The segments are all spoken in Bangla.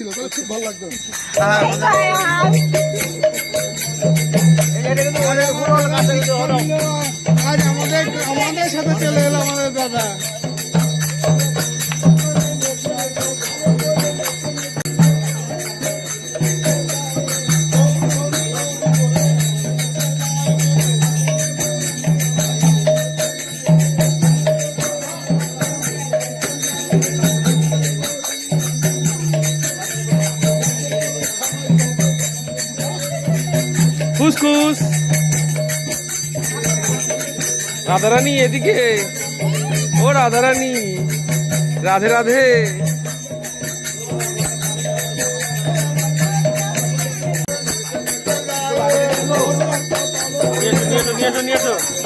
ছিল তাহলে খুব ভালো লাগতো। আমাদের আমাদের সাথে চলে এলো আমাদের দাদা। রাধারানী এদিকে। ও রাধারানী রাধে রাধে। নিয়ে নিয়ে নিয়ে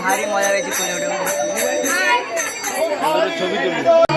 ভারী মজা হয়েছে ছবি তুলি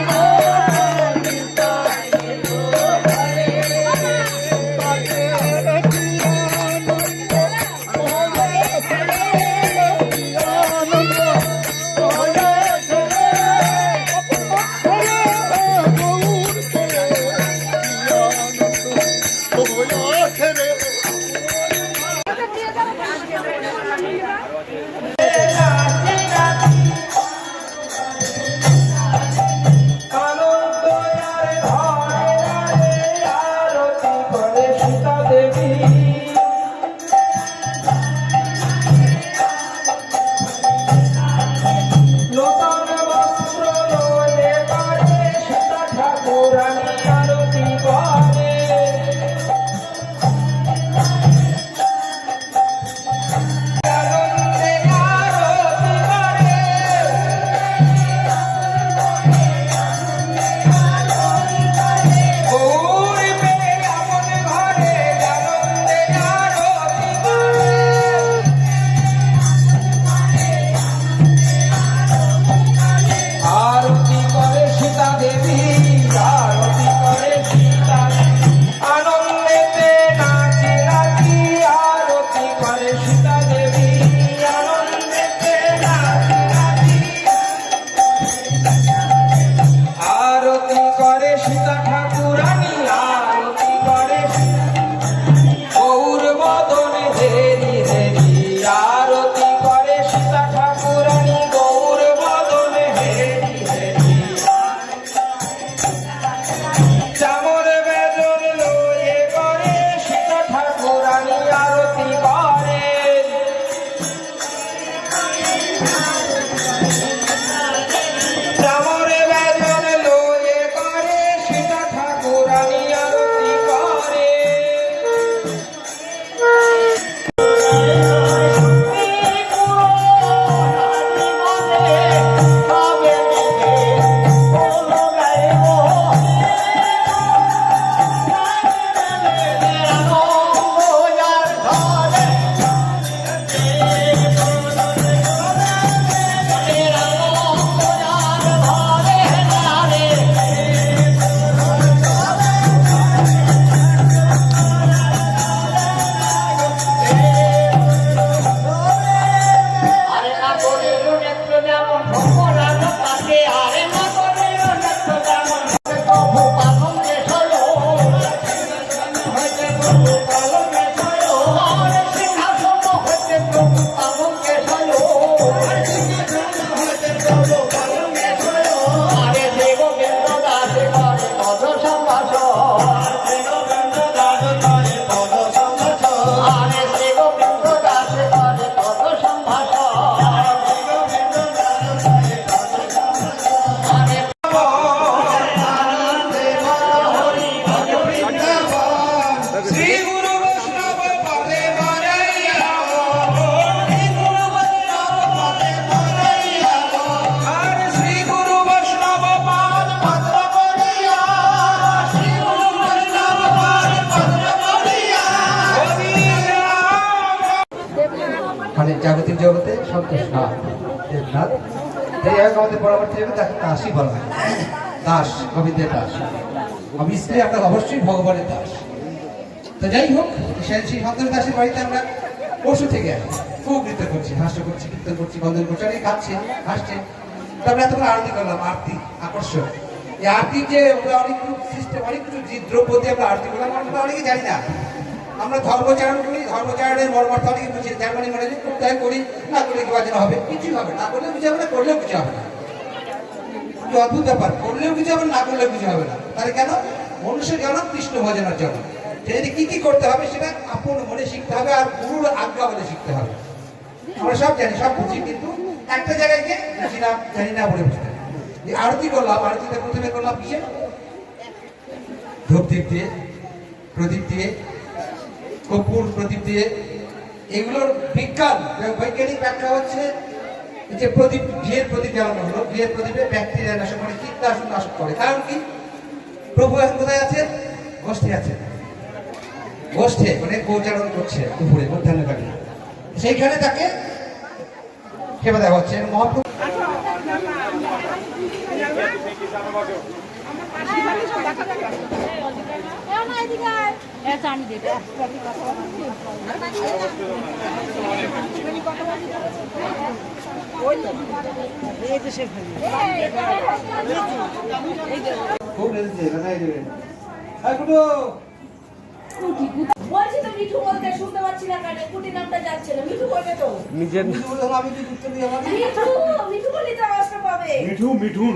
দেবনাথ। আমাদের তাকে দাসই বলা হয়। দাস গোবিন্দের দাস। অবশ্যই ভগবানের দাস। তো যাই হোক, সেই সন্তোষ দাসের বাড়িতে আমরা পশু থেকে নৃত্য করছি, হাস্য করছি, কীর্তন করছি, বন্ধন করছি খাচ্ছে, হাসছে। তারপরে এতক্ষণ আরতি করলাম, আরতি, আকর্ষণ। এই আরতি যে আমরা অনেক সিস্টেম অনেক কিছু দ্রব্য আমরা আরতি করলাম, আমরা অনেকে জানি না। আমরা ধর্মচারণ করি ধর্মচারণের মর্মার্থ অনেকে বুঝি যার মানে মনে করি না করলে কি বাজনা হবে? কিছুই হবে না। করলে কিছু হবে না, করলেও কিছু হবে না। অদ্ভুত ব্যাপার, করলেও কিছু হবে না করলেও কিছু হবে না। তাহলে কেন? মনুষ্য জনক কৃষ্ণ ভজনের জন্য সেটা কি কি করতে হবে, সেটা আপন মনে শিখতে হবে আর গুরুর আজ্ঞা বলে শিখতে হবে। আমরা সব জানি, সব বুঝি, কিন্তু একটা জায়গায় গিয়ে বুঝি না, জানি না বলে বুঝতে। এই আরতি করলাম আরতিতে প্রথমে করলাম কিসে? ধূপ দিয়ে, প্রদীপ দিয়ে কর্পূর প্রদীপ দিয়ে। এগুলোর বিজ্ঞান বৈজ্ঞানিক ব্যাখ্যা হচ্ছে যে প্রদীপ, ঘিয়ের প্রদীপ জ্বালানো হলো, ঘিয়ের প্রদীপে ব্যাকটেরিয়া নাশক করে, কীটনাশক নাশক করে। কারণ কি? প্রভু এখন কোথায় আছেন? গোষ্ঠী আছেন। গোষ্ঠে মানে গোচারণ করছে দুপুরে মধ্যাহ্নকালে সেইখানে তাকে সেবা দেওয়া হচ্ছে। মহাপ্রভু এও না এদিকে আয়। এ চানি দে, দে। খুব রেজেছে কোথায় দেবেন কুটু বলছি তো মিঠু বলতে শুনতে পাচ্ছি না কেন কুটি নামটা মিঠু নিজের মিঠু বলে হলো, আমি কি উত্তর দিই আমার মিঠু মিঠু বললি তো আওয়াজটা পাবে মিঠু মিঠুন